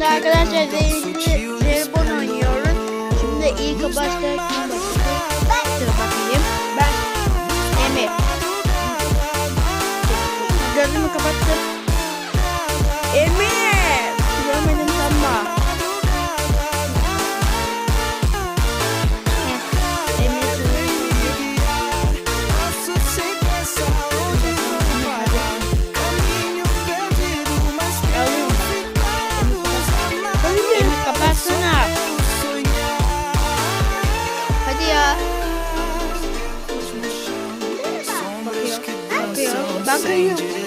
Şimdi arkadaşlar telefon oynuyoruz. Şimdi ilk başta? Dur bakayım. Ben Emir. Gözümü kapattım. Emir! Baguio.